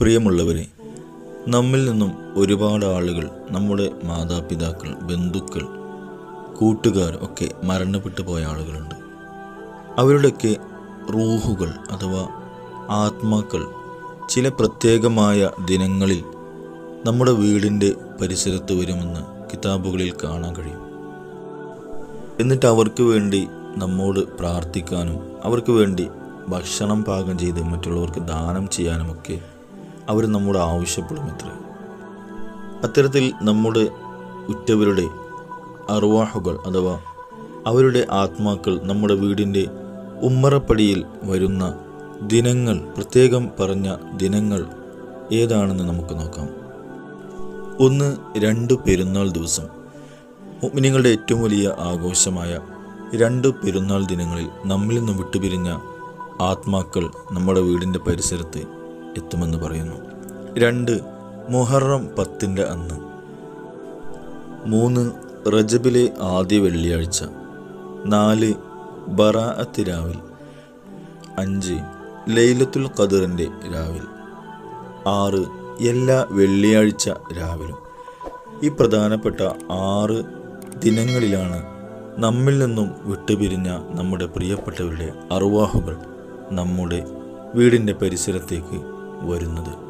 പ്രിയമുള്ളവരെ നമ്മിൽ നിന്നും ഒരുപാട് ആളുകൾ നമ്മുടെ മാതാപിതാക്കൾ ബന്ധുക്കൾ കൂട്ടുകാർ ഒക്കെ മരണപ്പെട്ടു പോയ ആളുകളുണ്ട്. അവരുടെയൊക്കെ റൂഹുകൾ അഥവാ ആത്മാക്കൾ ചില പ്രത്യേകമായ ദിനങ്ങളിൽ നമ്മുടെ വീടിന്റെ പരിസരത്ത് വരുമെന്ന് കിതാബുകളിൽ കാണാൻ കഴിയും. എന്നിട്ട് അവർക്ക് വേണ്ടി നമ്മോട് പ്രാർത്ഥിക്കാനും അവർക്ക് വേണ്ടി ഭക്ഷണം പാകം ചെയ്ത് മറ്റുള്ളവർക്ക് ദാനം ചെയ്യാനുമൊക്കെ അവർ നമ്മോട് ആവശ്യപ്പെടുമത്രേ അത്തരത്തിൽ നമ്മുടെ ഉറ്റവരുടെ അറുവാഹുകൾ അഥവാ അവരുടെ ആത്മാക്കൾ നമ്മുടെ വീടിന്റെ ഉമ്മറപ്പടിയിൽ വരുന്ന ദിനങ്ങൾ പ്രത്യേകം പറഞ്ഞ ദിനങ്ങൾ ഏതാണെന്ന് നമുക്ക് നോക്കാം. ഒന്ന് രണ്ട് പെരുന്നാൾ ദിവസം. മുഅ്മിനീങ്ങളുടെ ഏറ്റവും വലിയ ആഘോഷമായ രണ്ട് പെരുന്നാൾ ദിനങ്ങളിൽ നമ്മിൽ നിന്ന് വിട്ടുപിരിഞ്ഞ ആത്മാക്കൾ നമ്മുടെ വീടിന്റെ പരിസരത്ത് എത്തുമെന്ന് പറയുന്നു. രണ്ട് മുഹറം പത്തിന്റെ അന്ന്. മൂന്ന് റജബിലെ ആദ്യ വെള്ളിയാഴ്ച. നാല് ബറാഅത്ത് രാവിൽ. അഞ്ച് ലൈലത്തുൽ ഖദറിന്റെ രാവിൽ. ആറ് എല്ലാ വെള്ളിയാഴ്ച രാവിലും. ഈ പ്രധാനപ്പെട്ട ആറ് ദിനങ്ങളിലാണ് നമ്മിൽ നിന്നും വിട്ടുപിരിഞ്ഞ നമ്മുടെ പ്രിയപ്പെട്ടവരുടെ അറുവാഹുകൾ നമ്മുടെ വീടിന്റെ പരിസരത്തേക്ക് വരുന്നത്.